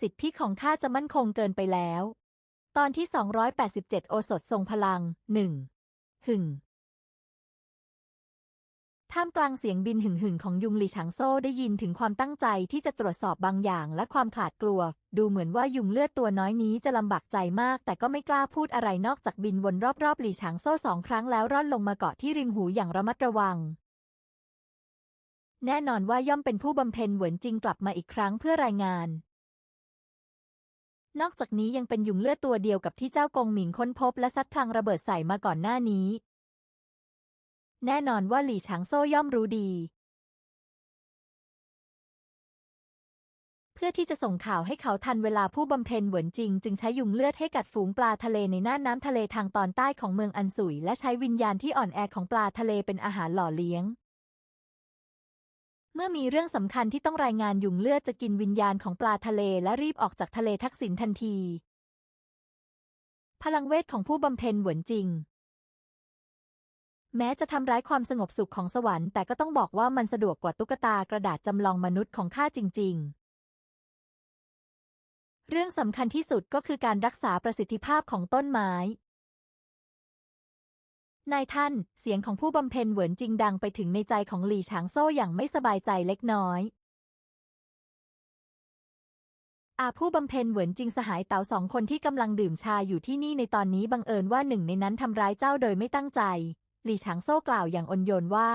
สิทธิของข้าจะมั่นคงเกินไปแล้ว ตอนที่ 287 โอสถทรงพลังหนึ่งหึ่งท่ามกลางเสียงบินหึ่งหึ่งของยุงหลีฉางโซ่ได้ยินถึงความตั้งใจที่จะตรวจสอบบางอย่างและความขาดกลัว ดูเหมือนว่ายุงเลือดตัวน้อยนี้จะลำบากใจมาก แต่ก็ไม่กล้าพูดอะไรนอกจากบินวนรอบๆหลีฉางโซ่สองครั้งแล้วร่อนลงมาเกาะที่ริมหูอย่างระมัดระวัง แน่นอนว่าย่อมเป็นผู้บำเพ็ญเหวินจริงกลับมาอีกครั้งเพื่อรายงาน นอกจากนี้ยังเป็นยุงเลือดตัวเดียวกับที่เจ้ากงหมิงค้นพบและซัดพลังระเบิดใส่มาก่อนหน้านี้ แน่นอนว่าหลี่ฉางโซ่ย่อมรู้ดี เพื่อที่จะส่งข่าวให้เขาทันเวลาผู้บำเพ็ญเหวินจริง จึงใช้ยุงเลือดให้กัดฝูงปลาทะเลในน่านน้ำทะเลทางตอนใต้ของเมืองอันสุย และใช้วิญญาณที่อ่อนแอของปลาทะเลเป็นอาหารหล่อเลี้ยง เมื่อมีเรื่องสำคัญที่ต้องรายงานยุงเลือดจะกินวิญญาณของปลาทะเลและรีบออกจากทะเลทักษิณทันที พลังเวทของผู้บำเพ็ญหวนจริง แม้จะทำร้ายความสงบสุขของสวรรค์แต่ก็ต้องบอกว่ามันสะดวกกว่าตุ๊กตากระดาษจำลองมนุษย์ของข้าจริง ๆเรื่องสำคัญที่สุดก็คือการรักษาประสิทธิภาพของต้นไม้ นายท่าน เสียงของผู้บำเพ็ญเหวินจริงดังไปถึงในใจของหลี่ฉางโซ่อย่างไม่สบายใจเล็กน้อย อาผู้บำเพ็ญเหวินจริงสหายเต๋าสองคนที่กำลังดื่มชาอยู่ที่นี่ในตอนนี้บังเอิญว่าหนึ่งในนั้นทำร้ายเจ้าโดยไม่ตั้งใจ หลี่ฉางโซ่กล่าวอย่างอ่อนโยนว่า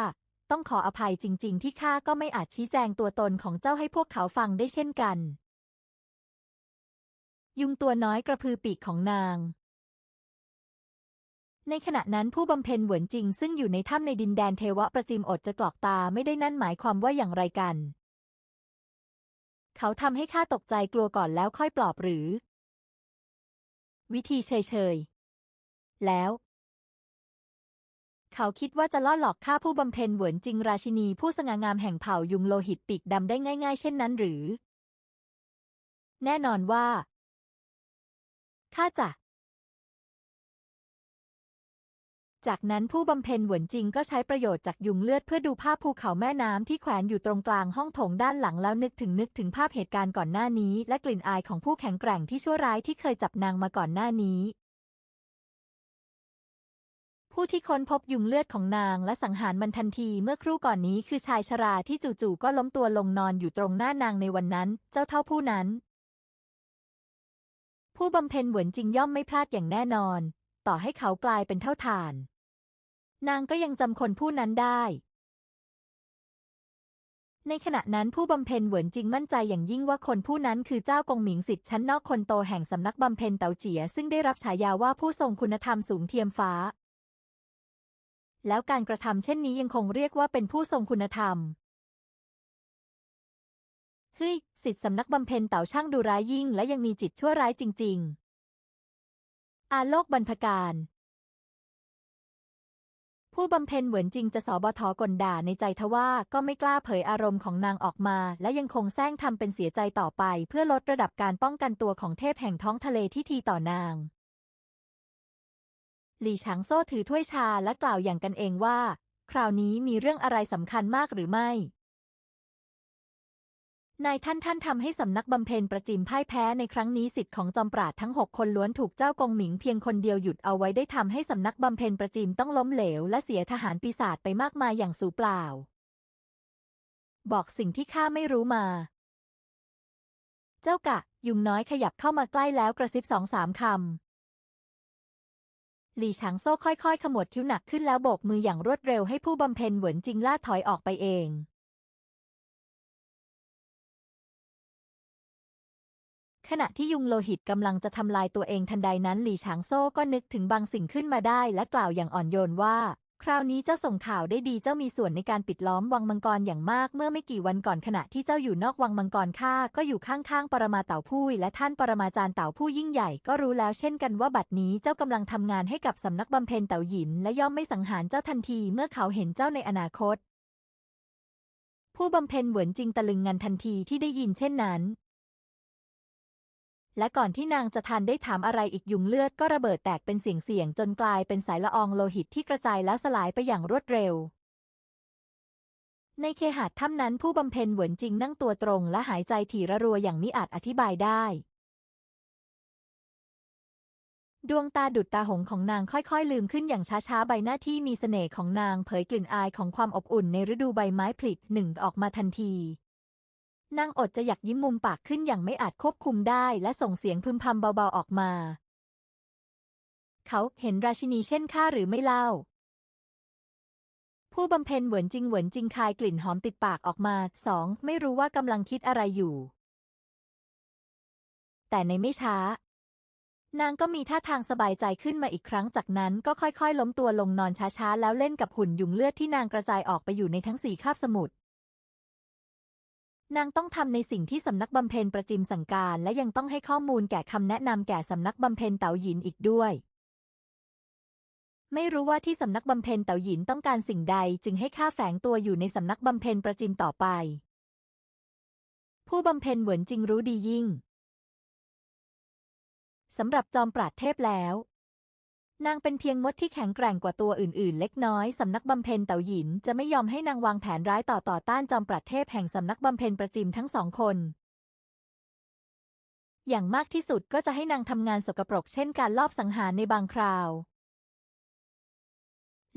ต้องขออภัยจริง ๆ ที่ข้าก็ไม่อาจชี้แจงตัวตนของเจ้าให้พวกเขาฟังได้เช่นกัน ยุงตัวน้อยกระพือปีกของนาง ในขณะนั้นผู้บำเพ็ญเหวินจริงซึ่งอยู่ในถ้ำในดินแดนเทวะประจิมอดจะกรอกตาไม่ได้นั่นหมายความว่าอย่างไรกัน เขาทำให้ข้าตกใจกลัวก่อนแล้วค่อยปลอบหรือ วิธีเฉยๆ แล้ว เขาคิดว่าจะล่อหลอกข้าผู้บำเพ็ญเหวินจริงราชินีผู้สง่างามแห่งเผ่ายุงโลหิตปีกดำได้ง่าย ๆ เช่นนั้นหรือ แน่นอนว่าข้าจะ จากนั้นผู้บำเพ็ญหวนจริงก็ใช้ประโยชน์จากยุงเลือดเพื่อดูภาพภูเขาแม่น้ำที่แขวนอยู่ตรงกลางห้องโถงด้านหลังแล้วนึกถึงนึกถึงภาพเหตุการณ์ก่อนหน้านี้ และกลิ่นอายของผู้แข็งแกร่งที่ชั่วร้ายที่เคยจับนางมาก่อนหน้านี้ ผู้ที่ค้นพบยุงเลือดของนางและสังหารมันทันทีเมื่อครู่ก่อนนี้คือชายชราที่จู่ๆก็ล้มตัวลงนอนอยู่ตรงหน้านางในวันนั้น เจ้าเท่าผู้นั้น ผู้บำเพ็ญหวนจริงย่อมไม่พลาดอย่างแน่นอน ต่อให้เขากลายเป็นเท่าฐาน นางก็ยังจำคนผู้นั้นได้ ในขณะนั้นผู้บำเพ็ญเหวินจริงมั่นใจอย่างยิ่งว่าคนผู้นั้นคือเจ้ากงหมิงสิทธิ์ชั้นนอกคนโตแห่งสำนักบำเพ็ญเต๋าเจีย ซึ่งได้รับฉายาว่าผู้ทรงคุณธรรมสูงเทียมฟ้า แล้วการกระทำเช่นนี้ยังคงเรียกว่าเป็นผู้ทรงคุณธรรมเฮ้ยสิทธิสำนักบำเพ็ญเต่าช่างดูร้ายยิ่ง และยังมีจิตชั่วร้ายจริง ๆ อาโลกบรรพการ ผู้บำเพ็ญเหมือนจริงจะสอบทกลด่าในใจทว่าก็ไม่กล้าเผยอารมณ์ของนางออกมา และยังคงแซงทำเป็นเสียใจต่อไป เพื่อลดระดับการป้องกันตัวของเทพแห่งท้องทะเลที่ทีต่อนางหลี่ฉางโซ่ถือถ้วยชาและกล่าวอย่างกันเองว่า คราวนี้มีเรื่องอะไรสำคัญมากหรือไม่ นายท่านท่านทำให้สำนักบำเพ็ญประจิมพ่ายแพ้ในครั้งนี้สิทธิ์ของจอมปราดทั้งหกคนล้วนถูกเจ้ากงหมิงเพียงคนเดียวหยุดเอาไว้ได้ทำให้สำนักบำเพ็ญประจิมต้องล้มเหลว และเสียทหารปีศาจไปมากมายอย่างสูเปล่า บอกสิ่งที่ข้าไม่รู้มา เจ้ากะ ยุงน้อยขยับเข้ามาใกล้แล้วกระซิบสองสามคำหลี่ฉางโซ่ค่อยๆ ขมวดคิ้วหนักขึ้นแล้วโบกมืออย่างรวดเร็วให้ผู้บำเพ็ญเหวินจิงล่าถอยออกไปเอง ขณะที่ยุงโลหิตกำลังจะทำลายตัวเองทันใดนั้นหลี่ฉางโซ่ก็นึกถึงบางสิ่งขึ้นมาได้ และกล่าวอย่างอ่อนโยนว่า คราวนี้เจ้าส่งข่าวได้ดีเจ้ามีส่วนในการปิดล้อมวังมังกรอย่างมาก เมื่อไม่กี่วันก่อนขณะที่เจ้าอยู่นอกวังมังกรข้าก็อยู่ข้างๆปรมาเต่าผู้และท่านปรมาจารย์เต่าผู้ยิ่งใหญ่ก็รู้แล้วเช่นกันว่าบัดนี้เจ้ากำลังทำงานให้กับสำนักบำเพ็ญเต่าหยิน และย่อมไม่สังหารเจ้าทันทีเมื่อเขาเห็นเจ้าในอนาคต ผู้บำเพ็ญเหวินจริงตะลึงงันทันทีที่ได้ยินเช่นนั้น และก่อนที่นางจะทันได้ถามอะไรอีกยุงเลือดก็ระเบิดแตกเป็นเสียงๆจนกลายเป็นสายละอองโลหิตที่กระจายแล้วสลายไปอย่างรวดเร็ว ในเคหะถ้ำนั้นผู้บำเพ็ญเหวินจริงนั่งตัวตรงและหายใจถี่ระรัวอย่างมิอาจอธิบายได้ดวงตาดุดตาหงของนางค่อยๆ ลืมขึ้นอย่างช้าๆ ใบหน้าที่มีเสน่ห์ของนางเผยกลิ่นอายของความอบอุ่นในฤดูใบไม้ผลิหนึ่งออกมาทันที นางอดจะอยากยิ้มมุมปากขึ้นอย่างไม่อาจควบคุมได้และส่งเสียงพึมพำเบาๆออกมา เขาเห็นราชินีเช่นข้าหรือไม่เล่า ผู้บำเพ็ญเหวินจิงเหวินจิงคายกลิ่นหอมติดปากออกมาสองไม่รู้ว่ากำลังคิดอะไรอยู่ แต่ในไม่ช้า นางก็มีท่าทางสบายใจขึ้นมาอีกครั้งจากนั้นก็ค่อยๆ ล้มตัวลงนอนช้าๆ แล้วเล่นกับหุ่นยุงเลือดที่นางกระจายออกไปอยู่ในทั้งสี่คาบสมุทร นางต้องทำในสิ่งที่สำนักบำเพ็ญประจิมสั่งการ และยังต้องให้ข้อมูลแก่คำแนะนำแก่สำนักบำเพ็ญเต๋าหยินอีกด้วย ไม่รู้ว่าที่สำนักบำเพ็ญเต๋าหยินต้องการสิ่งใดจึงให้ข้าแฝงตัวอยู่ในสำนักบำเพ็ญประจิมต่อไป ผู้บำเพ็ญเหวินจริงรู้ดียิ่งสำหรับจอมปราดเทพแล้ว นางเป็นเพียงมดที่แข็งแกร่งกว่าตัวอื่นๆ เล็กน้อย สำนักบำเพ็ญเต่าหยินจะไม่ยอมให้นางวางแผนร้ายต่อต่อต้านจอมปราดเทพแห่งสำนักบำเพ็ญประจิมทั้งสองคน อย่างมากที่สุดก็จะให้นางทำงานสกปรกเช่นการลอบสังหารในบางคราว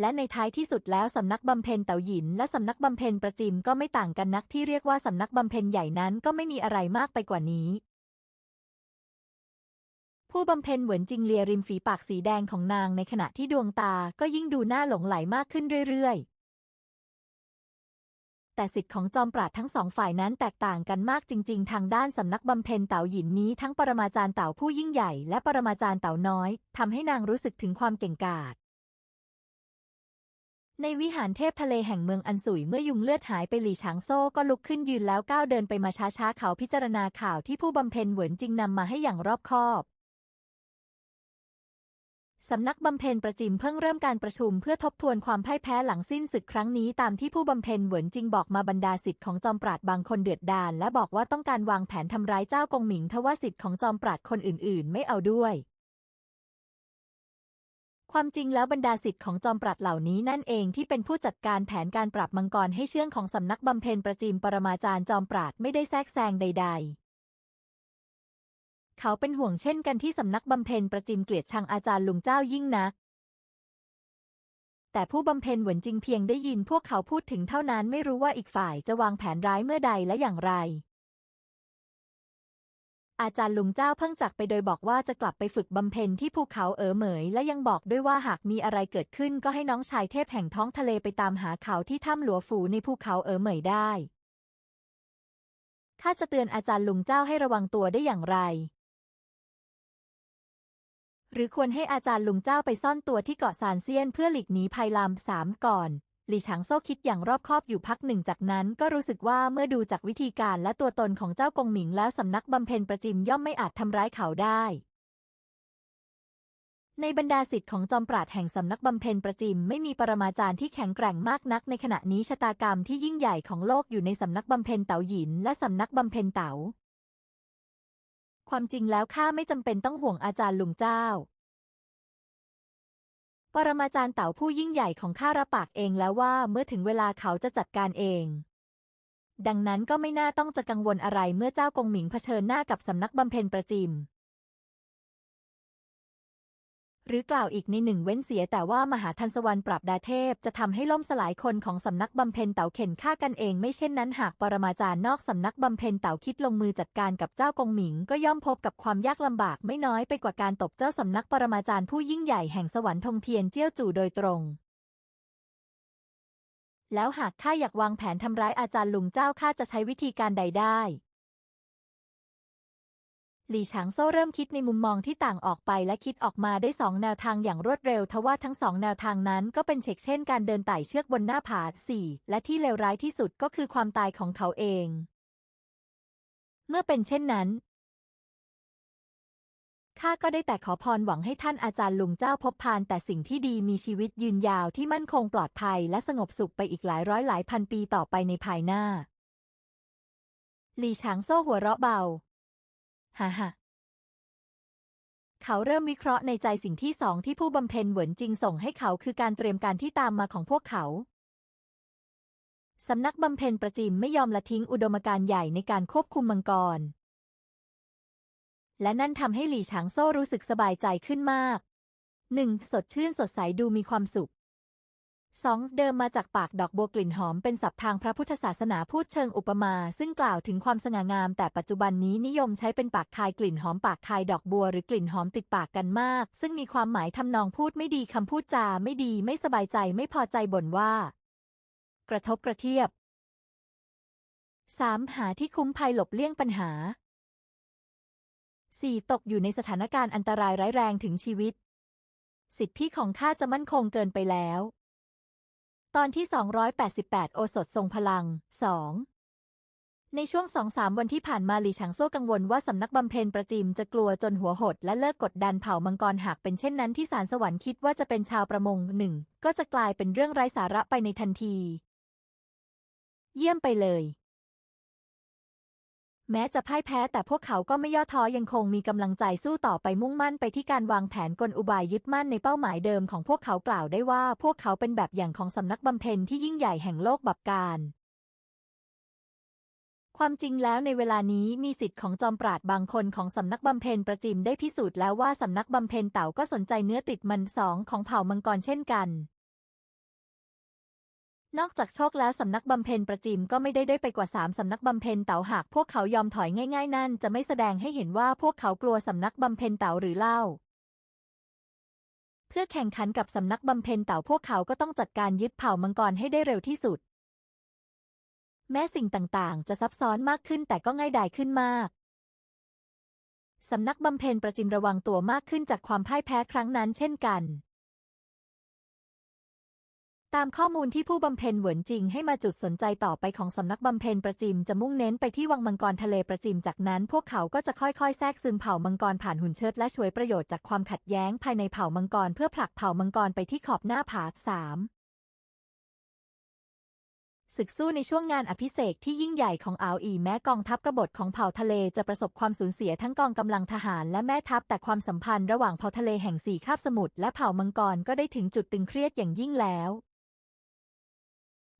และในท้ายที่สุดแล้วสำนักบำเพ็ญเต่าหยินและสำนักบำเพ็ญประจิมก็ไม่ต่างกันนักที่เรียกว่าสำนักบำเพ็ญใหญ่นั้นก็ไม่มีอะไรมากไปกว่านี้ ผู้บำเพ็ญเหวินจิงเลียริมฝีปากสีแดงของนางในขณะที่ดวงตาก็ยิ่งดูน่าหลงไหลมากขึ้นเรื่อยๆ แต่สิทธิ์ของจอมปราดทั้งสองฝ่ายนั้นแตกต่างกันมากจริง ๆ ทางด้านสำนักบำเพ็ญเต่าหยินนี้ทั้งปรมาจารย์เต่าผู้ยิ่งใหญ่และปรมาจารย์เต่าน้อยทำให้นางรู้สึกถึงความเก่งกาจในวิหารเทพทะเลแห่งเมืองอันสุยเมื่อยุงเลือดหายไปหลี่ฉางโซ่ก็ลุกขึ้นยืนแล้วก้าวเดินไปมาช้าๆเขาพิจารณาข่าวที่ผู้บำเพ็ญเหวินจิงนำมาให้อย่างรอบคอบ สำนักบำเพ็ญประจิมเพิ่งเริ่มการประชุมเพื่อทบทวนความพ่ายแพ้หลังสิ้นศึกครั้งนี้ตามที่ผู้บำเพ็ญเหวินจิงบอกมาบรรดาสิทธิ์ของจอมปราดบางคนเดือดดาลและบอกว่าต้องการวางแผนทำร้ายเจ้ากงหมิงทว่าสิทธิ์ของจอมปราดคนอื่นๆ ไม่เอาด้วย ความจริงแล้วบรรดาสิทธิ์ของจอมปราดเหล่านี้นั่นเองที่เป็นผู้จัดการแผนการปราบมังกรให้เชื่องของสำนักบำเพ็ญประจิมปรมาจารย์จอมปราดไม่ได้แทรกแซงใด ๆ เขาเป็นห่วงเช่นกันที่สำนักบำเพ็ญประจิมเกลียดชังอาจารย์ลุงเจ้ายิ่งนัก แต่ผู้บำเพ็ญเหวินจริงเพียงได้ยินพวกเขาพูดถึงเท่านั้นไม่รู้ว่าอีกฝ่ายจะวางแผนร้ายเมื่อใดและอย่างไร อาจารย์ลุงเจ้าเพิ่งจากไปโดยบอกว่าจะกลับไปฝึกบำเพ็ญที่ภูเขาเอ๋อเหมย และยังบอกด้วยว่าหากมีอะไรเกิดขึ้นก็ให้น้องชายเทพแห่งท้องทะเลไปตามหาเขาที่ถ้ำหลัวฝูในภูเขาเอ๋อเหมยได้ข้าจะเตือนอาจารย์ลุงเจ้าให้ระวังตัวได้อย่างไร หรือควรให้อาจารย์ลุงเจ้าไปซ่อนตัวที่เกาะซานเซียนเพื่อหลีกหนีภัยลามสามก่อนหลี่ฉางโซ่คิดอย่างรอบคอบอยู่พักหนึ่งจากนั้นก็รู้สึกว่าเมื่อดูจากวิธีการและตัวตนของเจ้ากงหมิงแล้วสำนักบำเพ็ญประจิมย่อมไม่อาจทำร้ายเขาได้ ในบรรดาสิทธิ์ของจอมปราดแห่งสำนักบำเพ็ญประจิมไม่มีปรมาจารย์ที่แข็งแกร่งมากนักในขณะนี้ชะตากรรมที่ยิ่งใหญ่ของโลกอยู่ในสำนักบำเพ็ญเต๋าหยินและสำนักบำเพ็ญเต๋า ความจริงแล้วข้าไม่จำเป็นต้องห่วงอาจารย์ลุงเจ้า ปรมาจารย์เต๋าผู้ยิ่งใหญ่ของข้ารับปากเองแล้วว่าเมื่อถึงเวลาเขาจะจัดการเอง ดังนั้นก็ไม่น่าต้องจะกังวลอะไรเมื่อเจ้ากงหมิงเผชิญหน้ากับสำนักบำเพ็ญประจิม หรือกล่าวอีกในหนึ่งเว้นเสียแต่ว่ามหาทันสวรรค์ปราบดาเทพจะทำให้ล่มสลายคนของสำนักบำเพ็ญเต๋าเข็นฆ่ากันเองไม่เช่นนั้นหากปรมาจารย์นอกสำนักบำเพ็ญเต๋าคิดลงมือจัดการกับเจ้ากงหมิง ก็ย่อมพบกับความยากลำบากไม่น้อยไปกว่าการตบเจ้าสำนักปรมาจารย์ผู้ยิ่งใหญ่แห่งสวรรค์ทงเทียนเจี้ยวจู่โดยตรงแล้วหากข้าอยากวางแผนทำร้ายอาจารย์ลุงเจ้าข้าจะใช้วิธีการใดได้ หลี่ฉางโซ่เริ่มคิดในมุมมองที่ต่างออกไปและคิดออกมาได้สองแนวทางอย่างรวดเร็วทว่าทั้งสองแนวทางนั้นก็เป็นเช็คเช่นการเดินไต่เชือกบนหน้าผาสี่และที่เลวร้ายที่สุดก็คือความตายของเขาเอง เมื่อเป็นเช่นนั้นข้าก็ได้แต่ขอพรหวังให้ท่านอาจารย์ลุงเจ้าพบพานแต่สิ่งที่ดีมีชีวิตยืนยาวที่มั่นคงปลอดภัยและสงบสุขไปอีกหลายร้อยหลายพันปีต่อไปในภายหน้า หลี่ฉางโซ่หัวเราะเบา ฮ่าฮ่าเขาเริ่มวิเคราะห์ในใจสิ่งที่สองที่ผู้บำเพ็ญเหวินจริงส่งให้เขาคือการเตรียมการที่ตามมาของพวกเขา สำนักบำเพ็ญประจิมไม่ยอมละทิ้งอุดมการณ์ใหญ่ในการควบคุมมังกร และนั่นทำให้หลี่ฉางโซ่รู้สึกสบายใจขึ้นมาก 1. สดชื่นสดใสดูมีความสุข 2. เดิมมาจากปากดอกบัวกลิ่นหอมเป็นศัพท์ทางพระพุทธศาสนาพูดเชิงอุปมา ซึ่งกล่าวถึงความสง่างาม แต่ปัจจุบันนี้นิยมใช้เป็นปากคายกลิ่นหอมปากคายดอกบัวหรือกลิ่นหอมติดปากกันมาก ซึ่งมีความหมายทำนองพูดไม่ดีคำพูดจาไม่ดีไม่สบายใจไม่พอใจบ่นว่า กระทบกระเทียบ 3. หาที่คุ้มภัยหลบเลี่ยงปัญหา 4. ตกอยู่ในสถานการณ์อันตรายร้ายแรงถึงชีวิต สิทธิพิของข้าจะมั่นคงเกินไปแล้ว ตอนที่ 288 โอสถทรงพลัง 2 ในช่วงสองสามวันที่ผ่านมาหลีฉางโซ่กังวลว่าสำนักบำเพ็ญประจิมจะกลัวจนหัวหดและเลิกกดดันเผ่ามังกรหากเป็นเช่นนั้นที่สารสวรรค์คิดว่าจะเป็นชาวประมงหนึ่ง ก็จะกลายเป็นเรื่องไร้สาระไปในทันที เยี่ยมไปเลย แม้จะพ่ายแพ้แต่พวกเขาก็ไม่ย่อท้อยังคงมีกำลังใจสู้ต่อไปมุ่งมั่นไปที่การวางแผนกลอุบายยึดมั่นในเป้าหมายเดิมของพวกเขากล่าวได้ว่า พวกเขาเป็นแบบอย่างของสำนักบำเพ็ญที่ยิ่งใหญ่แห่งโลกบับการความจริงแล้วในเวลานี้มีสิทธิ์ของจอมปราดบางคนของสำนักบำเพ็ญประจิมได้พิสูจน์แล้วว่าสำนักบำเพ็ญเต่าก็สนใจเนื้อติดมันสองของเผ่ามังกรเช่นกัน นอกจากโชคแล้วสำนักบำเพ็ญประจิมก็ไม่ได้ได้ไปกว่าสามสำนักบำเพ็ญเต๋าหากพวกเขายอมถอยง่ายๆ นั่นจะไม่แสดงให้เห็นว่าพวกเขากลัวสำนักบำเพ็ญเต๋าหรือเล่า เพื่อแข่งขันกับสำนักบำเพ็ญเต๋าพวกเขาก็ต้องจัดการยึดเผ่ามังกรให้ได้เร็วที่สุด แม้สิ่งต่างๆ จะซับซ้อนมากขึ้นแต่ก็ง่ายดายขึ้นมากสำนักบำเพ็ญประจิมระวังตัวมากขึ้นจากความพ่ายแพ้ครั้งนั้นเช่นกัน ตามข้อมูลที่ผู้บำเพ็ญเหวินจริงให้มาจุดสนใจต่อไปของสำนักบำเพ็ญประจิมจะมุ่งเน้นไปที่วังมังกรทะเลประจิมจากนั้นพวกเขาก็จะค่อยๆ แทรกซึมเผ่ามังกรผ่านหุ่นเชิดและช่วยประโยชน์จากความขัดแย้งภายในเผ่ามังกรเพื่อผลักเผ่ามังกรไปที่ขอบหน้าผาสามศึกสู้ในช่วงงานอภิเษกที่ยิ่งใหญ่ของอาวอีแม้กองทัพกบฏของเผ่าทะเลจะประสบความสูญเสียทั้งกองกำลังทหารและแม่ทัพแต่ความสัมพันธ์ระหว่างเผ่าทะเลแห่งสี่คาบสมุทรและเผ่ามังกรก็ได้ถึงจุดตึงเครียดอย่างยิ่งแล้ว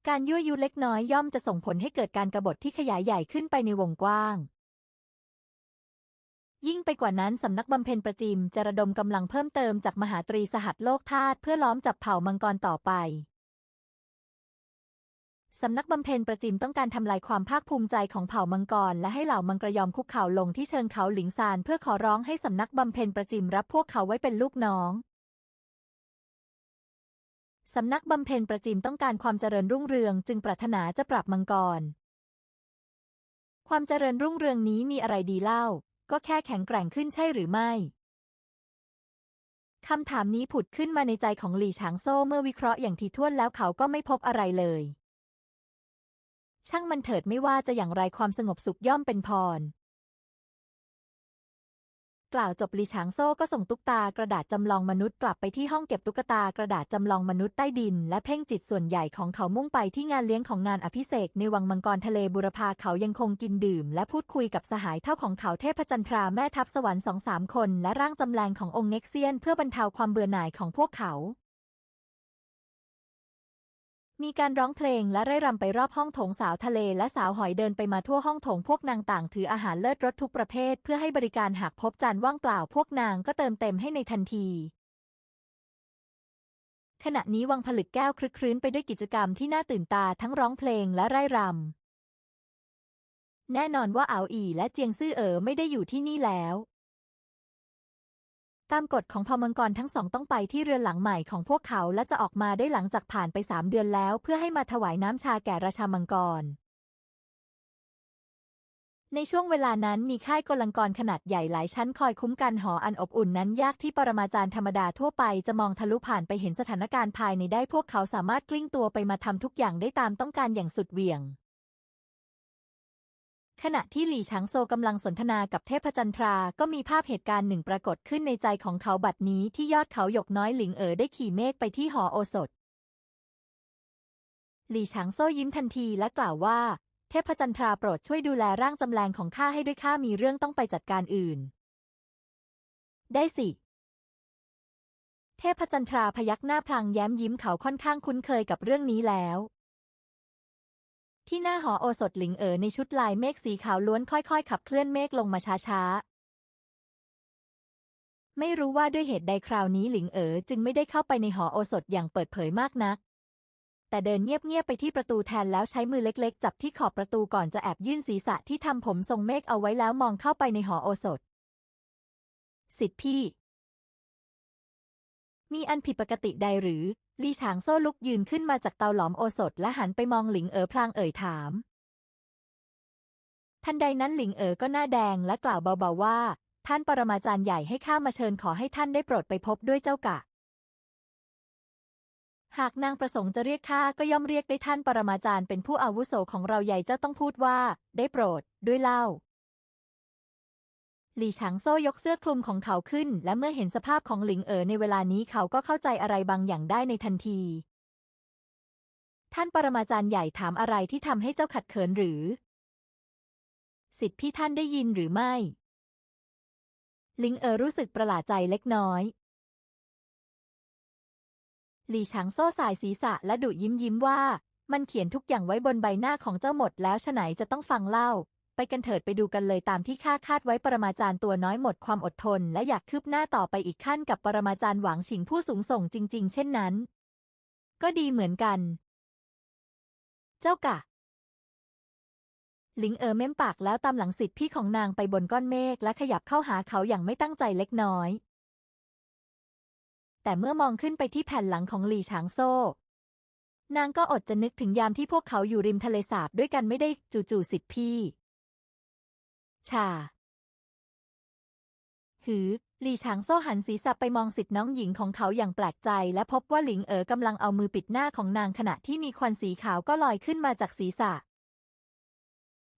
การยั่วยุเล็กน้อยย่อมจะส่งผลให้เกิดการกบฏที่ขยายใหญ่ขึ้นไปในวงกว้าง ยิ่งไปกว่านั้นสำนักบำเพ็ญประจิมจะระดมกำลังเพิ่มเติมจากมหาตรีสหัสโลกธาตุเพื่อล้อมจับเผ่ามังกรต่อไปสำนักบำเพ็ญประจิมต้องการทำลายความภาคภูมิใจของเผ่ามังกร และให้เหล่ามังกรยอมคุกเข่าลงที่เชิงเขาหลิงซานเพื่อขอร้องให้สำนักบำเพ็ญประจิมรับพวกเขาไว้เป็นลูกน้อง สำนักบำเพ็ญประจิมต้องการความเจริญรุ่งเรืองจึงปรารถนาจะปรับมังกร ความเจริญรุ่งเรืองนี้มีอะไรดีเล่า ก็แค่แข็งแกร่งขึ้นใช่หรือไม่คำถามนี้ผุดขึ้นมาในใจของหลี่ฉางโซ่เมื่อวิเคราะห์อย่างถี่ถ้วนแล้วเขาก็ไม่พบอะไรเลย ช่างมันเถิดไม่ว่าจะอย่างไรความสงบสุขย่อมเป็นพร กล่าวจบลีฉางโซ่ก็ส่งตุ๊กตากระดาษจำลองมนุษย์กลับไปที่ห้องเก็บตุ๊กตากระดาษจำลองมนุษย์ใต้ดิน และเพ่งจิตส่วนใหญ่ของเขามุ่งไปที่งานเลี้ยงของงานอภิเษกในวังมังกรทะเลบุรพาเขายังคงกินดื่ม และพูดคุยกับสหายเท่าของเขาเทพจันทราแม่ทัพสวรรค์สองสามคน และร่างจำแรงขององค์เน็กเซียน เพื่อบรรเทาความเบื่อหน่ายของพวกเขา มีการร้องเพลงและไร่รำไปรอบห้องโถงสาวทะเลและสาวหอยเดินไปมาทั่วห้องโถงพวกนางต่างถืออาหารเลิศรสทุกประเภท เพื่อให้บริการหากพบจานว่างเปล่าพวกนางก็เติมเต็มให้ในทันที ขณะนี้วังผลึกแก้วคลึกครื้นไปด้วยกิจกรรมที่น่าตื่นตาทั้งร้องเพลงและไร่รำแน่นอนว่าเอาอีและเจียงซื่อเอ๋อไม่ได้อยู่ที่นี่แล้ว ตามกฎของพอมังกรทั้งสองต้องไปที่เรือนหลังใหม่ของพวกเขาและจะออกมาได้หลังจากผ่านไปสามเดือนแล้ว เพื่อให้มาถวายน้ำชาแก่ราชามังกร ในช่วงเวลานั้นมีค่ายกลังกรขนาดใหญ่หลายชั้นคอยคุ้มกันหออันอบอุ่นนั้นยากที่ปรมาจารย์ธรรมดาทั่วไปจะมองทะลุผ่านไปเห็นสถานการณ์ภายในได้พวกเขาสามารถกลิ้งตัวไปมาทำทุกอย่างได้ตามต้องการอย่างสุดเหวี่ยง ขณะที่หลี่ฉางโซกำลังสนทนากับเทพจันทราก็มีภาพเหตุการณ์หนึ่งปรากฏขึ้นในใจของเขาบัดนี้ที่ยอดเขาหยกน้อยหลิงเอ๋อได้ขี่เมฆไปที่หอโอสถ หลี่ฉางโซ่ยิ้มทันทีและกล่าวว่า เทพจันทราโปรดช่วยดูแลร่างจำแรงของข้าให้ด้วยข้ามีเรื่องต้องไปจัดการอื่น ได้สิ เทพจันทราพยักหน้าพลางแย้มยิ้มเขาค่อนข้างคุ้นเคยกับเรื่องนี้แล้ว ที่หน้าหอโอสถหลิงเอ๋อในชุดลายเมฆสีขาวล้วนค่อยๆ ขับเคลื่อนเมฆลงมาช้าๆ ไม่รู้ว่าด้วยเหตุใดคราวนี้หลิงเอ๋อจึงไม่ได้เข้าไปในหอโอสถอย่างเปิดเผยมากนัก แต่เดินเงียบๆไปที่ประตูแทนแล้วใช้มือเล็กๆ จับที่ขอบประตูก่อนจะแอบยื่นศีรษะที่ทำผมทรงเมฆเอาไว้แล้วมองเข้าไปในหอโอสถ สิทธิพี่ มีอันผิดปกติใดหรือ ลี่ฉางโซ่ลุกยืนขึ้นมาจากเตาหลอมโอสถและหันไปมองหลิงเอ๋อพลางเอ่ยถาม ทันใดนั้นหลิงเอ๋อก็หน้าแดงและกล่าวเบาๆว่า ท่านปรมาจารย์ใหญ่ให้ข้ามาเชิญขอให้ท่านได้โปรดไปพบด้วยเจ้ากะ หากนางประสงค์จะเรียกข้าก็ย่อมเรียกได้ท่านปรมาจารย์เป็นผู้อาวุโสของเราใหญ่เจ้าต้องพูดว่า ได้โปรด ด้วยเล่า หลี่ฉางโซ่ยกเสื้อคลุมของเขาขึ้น และเมื่อเห็นสภาพของหลิงเอ๋อในเวลานี้เขาก็เข้าใจอะไรบางอย่างได้ในทันที ท่านปรมาจารย์ใหญ่ถามอะไรที่ทำให้เจ้าขัดเขินหรือ สิทธิพี่ท่านได้ยินหรือไม่ หลิงเอ๋อรู้สึกประหลาดใจเล็กน้อยหลี่ฉางโซ่สายศีรษะและดุยิ้มยิ้มว่า มันเขียนทุกอย่างไว้บนใบหน้าของเจ้าหมดแล้วฉไหนจะต้องฟังเล่า ไปกันเถิดไปดูกันเลยตามที่ข้าคาดไว้ปรมาจารย์ตัวน้อยหมดความอดทน และอยากคืบหน้าต่อไปอีกขั้นกับปรมาจารย์หวังฉิงผู้สูงส่งจริง ๆ เช่นนั้น ก็ดีเหมือนกัน เจ้ากะหลิงเอ๋อเม้มปากแล้วตามหลังสิทธิ์พี่ของนางไปบนก้อนเมฆและขยับเข้าหาเขาอย่างไม่ตั้งใจเล็กน้อย แต่เมื่อมองขึ้นไปที่แผ่นหลังของหลี่ฉางโซ่ นางก็อดจะนึกถึงยามที่พวกเขาอยู่ริมทะเลสาบด้วยกันไม่ได้จู่ๆสิทธิ์พี่ ชา หือ หลี่ฉางโซ่หันศีรษะไปมองสิทธิ์น้องหญิงของเขาอย่างแปลกใจ และพบว่าหลิงเอ๋อกำลังเอามือปิดหน้าของนางขณะที่มีควันสีขาวก็ลอยขึ้นมาจากศีรษะ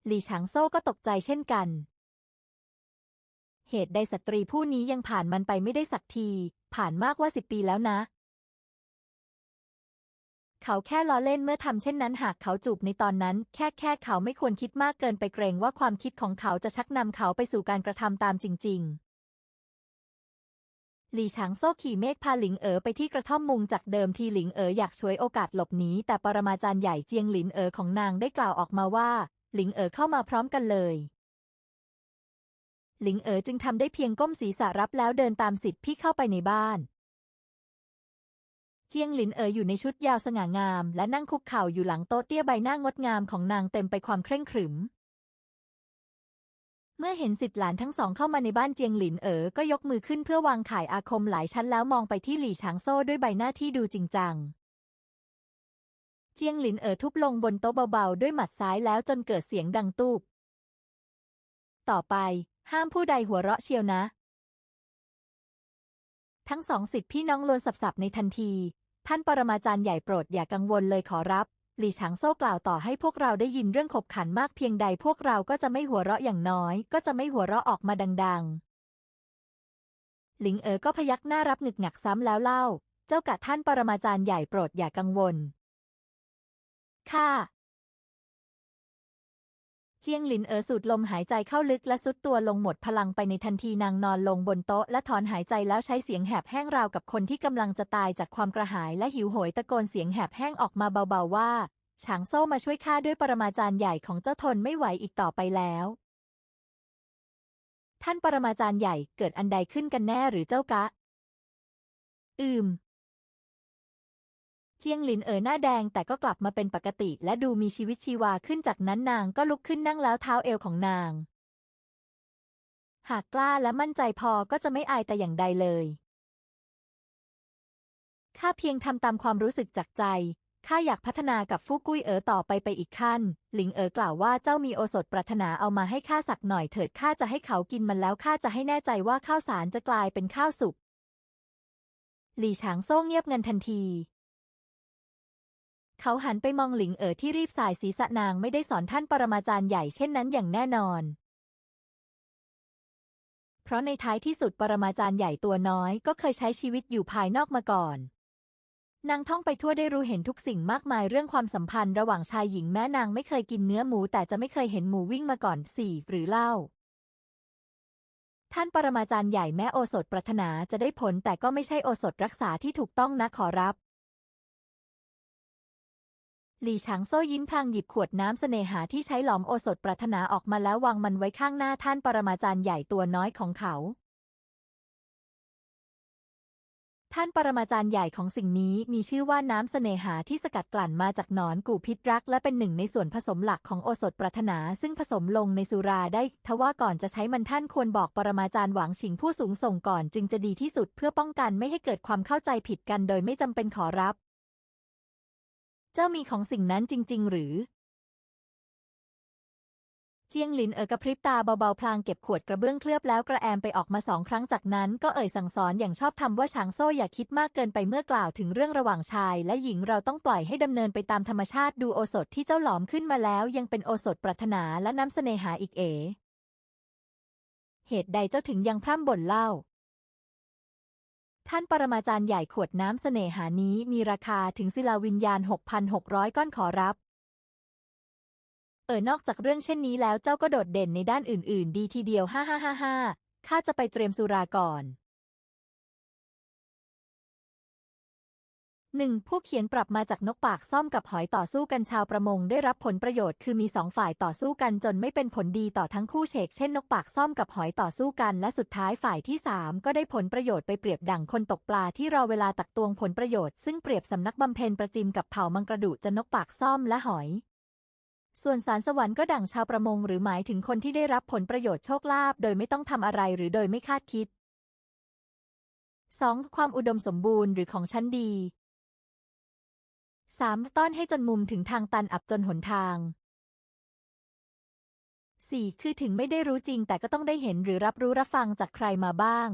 หลี่ฉางโซ่ก็ตกใจเช่นกัน เหตุใดสตรีผู้นี้ยังผ่านมันไปไม่ได้สักที ผ่านมากว่าสิบปีแล้วนะ เขาแค่ล้อเล่นเมื่อทำเช่นนั้นหากเขาจูบในตอนนั้น แค่แค่เขาไม่ควรคิดมากเกินไปเกรงว่าความคิดของเขาจะชักนำเขาไปสู่การกระทำตามจริง ๆหลี่ฉางโซ่ขี่เมฆพาหลิงเอ๋อไปที่กระท่อมมุงจากเดิมทีหลิงเอ๋ออยากช่วยโอกาสหลบหนีแต่ปรมาจารย์ใหญ่เจียงหลินเอ๋อของนางได้กล่าวออกมาว่า หลิงเอ๋อเข้ามาพร้อมกันเลย หลิงเอ๋อจึงทำได้เพียงก้มศีรษะรับแล้วเดินตามสิทธิ์พี่เข้าไปในบ้าน เจียงหลินเอ๋ออยู่ในชุดยาวสง่างาม และนั่งคุกเข่าอยู่หลังโต๊ะเตี้ยใบหน้างดงามของนางเต็มไปความเคร่งขรึม เมื่อเห็นสิทธิหลานทั้งสองเข้ามาในบ้านเจียงหลินเอ๋อก็ยกมือขึ้นเพื่อวางข่ายอาคมหลายชั้นแล้วมองไปที่หลี่ฉางโซ่ด้วยใบหน้าที่ดูจริงจัง เจียงหลินเอ๋อทุบลงบนโต๊ะเบาๆ ด้วยหมัดซ้ายแล้วจนเกิดเสียงดังตูบต่อไป ห้ามผู้ใดหัวเราะเชียวนะทั้งสองสิทธิพี่น้องลวนสับๆในทันที ท่านปรมาจารย์ใหญ่โปรดอย่ากังวลเลยขอรับ หลี่ฉางโซ่กล่าวต่อให้พวกเราได้ยินเรื่องขบขันมากเพียงใดพวกเราก็จะไม่หัวเราะอย่างน้อย ก็จะไม่หัวเราะออกมาดัง ๆ หลิงเอ๋อก็พยักหน้ารับหนึกหนักซ้ำแล้วเล่า เจ้ากะท่านปรมาจารย์ใหญ่โปรดอย่ากังวล ค่ะ เจียงหลินเอ๋อสูดลมหายใจเข้าลึกและสุดตัวลงหมดพลังไปในทันทีนางนอนลงบนโต๊ะและถอนหายใจแล้วใช้เสียงแหบแห้งราวกับคนที่กำลังจะตายจากความกระหายและหิวโหยตะโกนเสียงแหบแห้งออกมาเบาๆว่าฉางโซ่มาช่วยข้าด้วยปรมาจารย์ใหญ่ของเจ้าทนไม่ไหวอีกต่อไปแล้ว ท่านปรมาจารย์ใหญ่เกิดอันใดขึ้นกันแน่หรือเจ้ากะ อืม เจียงหลินเอ๋อหน้าแดงแต่ก็กลับมาเป็นปกติ และดูมีชีวิตชีวาขึ้นจากนั้นนางก็ลุกขึ้นนั่งแล้วเท้าเอวของนาง หากกล้าและมั่นใจพอก็จะไม่อายแต่อย่างใดเลยข้าเพียงทำตามความรู้สึกจากใจข้าอยากพัฒนากับฟู่กุ้ยเอ๋อต่อไปไปอีกขั้น หลิงเอ๋อกล่าวว่าเจ้ามีโอสถปรารถนาเอามาให้ข้าสักหน่อยเถิดข้าจะให้เขากินมันแล้วข้าจะให้แน่ใจว่าข้าวสารจะกลายเป็นข้าวสุกหลี่ฉางโซ่เงียบเงันทันที เขาหันไปมองหลิงเอ๋อที่รีบสายศีรษะนางไม่ได้สอนท่านปรมาจารย์ใหญ่เช่นนั้นอย่างแน่นอน เพราะในท้ายที่สุดปรมาจารย์ใหญ่ตัวน้อยก็เคยใช้ชีวิตอยู่ภายนอกมาก่อน นางท่องไปทั่วได้รู้เห็นทุกสิ่งมากมายเรื่องความสัมพันธ์ระหว่างชายหญิงแม้นางไม่เคยกินเนื้อหมูแต่จะไม่เคยเห็นหมูวิ่งมาก่อนสี่หรือเล่าท่านปรมาจารย์ใหญ่แม้โอสถปรารถนาจะได้ผลแต่ก็ไม่ใช่โอสถรักษาที่ถูกต้องนะขอรับ หลี่ฉางโซ่ยิ้มพลางหยิบขวดน้ำเสน่หาที่ใช้หลอมโอสถปรารถนาออกมาแล้ววางมันไว้ข้างหน้าท่านปรมาจารย์ใหญ่ตัวน้อยของเขา ท่านปรมาจารย์ใหญ่ของสิ่งนี้มีชื่อว่าน้ำเสน่หาที่สกัดกลั่นมาจากหนอนกู่พิษรัก และเป็นหนึ่งในส่วนผสมหลักของโอสถปรารถนา ซึ่งผสมลงในสุราได้ ทว่าก่อนจะใช้มันท่านควรบอกปรมาจารย์หวังฉิงผู้สูงส่งก่อน จึงจะดีที่สุดเพื่อป้องกันไม่ให้เกิดความเข้าใจผิดกัน โดยไม่จำเป็นขอรับ เจ้ามีของสิ่งนั้นจริง ๆ หรือ เจียงหลินเอ๋อกระพริบตาเบาๆพลางเก็บขวดกระเบื้องเคลือบแล้วกระแอมไปออกมาสองครั้งจากนั้นก็เอ่ยสั่งสอนอย่างชอบธรรมว่าฉางโซ่อย่าคิดมากเกินไปเมื่อกล่าวถึงเรื่องระหว่างชาย และหญิงเราต้องปล่อยให้ดำเนินไปตามธรรมชาติดูโอสถที่เจ้าหลอมขึ้นมาแล้ว ยังเป็นโอสถปรารถนาและน้ำเสน่หาอีกเอ๋เหตุใดเจ้าถึงยังพร่ำบ่นเล่า ท่านปรมาจารย์ใหญ่ขวดน้ำเสน่หานี้มีราคาถึงศิลาวิญญาณ 6,600 ก้อนขอรับ เออนอกจากเรื่องเช่นนี้แล้วเจ้าก็โดดเด่นในด้านอื่น ๆ ดีทีเดียว ฮ่าฮ่าฮ่าฮ่าข้าจะไปเตรียมสุราก่อน หนึ่งผู้เขียนปรับมาจากนกปากซ่อมกับหอยต่อสู้กันชาวประมงได้รับผลประโยชน์คือมีสองฝ่ายต่อสู้กันจนไม่เป็นผลดีต่อทั้งคู่เฉกเช่นนกปากซ่อมกับหอยต่อสู้กัน และสุดท้ายฝ่ายที่สามก็ได้ผลประโยชน์ไปเปรียบดั่งคนตกปลาที่รอเวลาตักตวงผลประโยชน์ซึ่งเปรียบสำนักบำเพ็ญประจิมกับเผ่ามังกระดุจะนกปากซ่อมและหอยส่วนสารสวรรค์ก็ดั่งชาวประมงหรือหมายถึงคนที่ได้รับผลประโยชน์โชคลาภโดยไม่ต้องทำอะไรหรือโดยไม่คาดคิด 2. ความอุดมสมบูรณ์หรือของชั้นดี 3. ต้อนให้จนมุมถึงทางตันอับจนหนทาง 4. คือถึงไม่ได้รู้จริงแต่ก็ต้องได้เห็นหรือรับรู้รับฟังจากใครมาบ้าง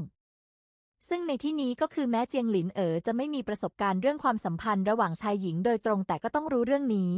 ซึ่งในที่นี้ก็คือแม้เจียงหลินเอ๋อจะไม่มีประสบการณ์เรื่องความสัมพันธ์ระหว่างชายหญิงโดยตรงแต่ก็ต้องรู้เรื่องนี้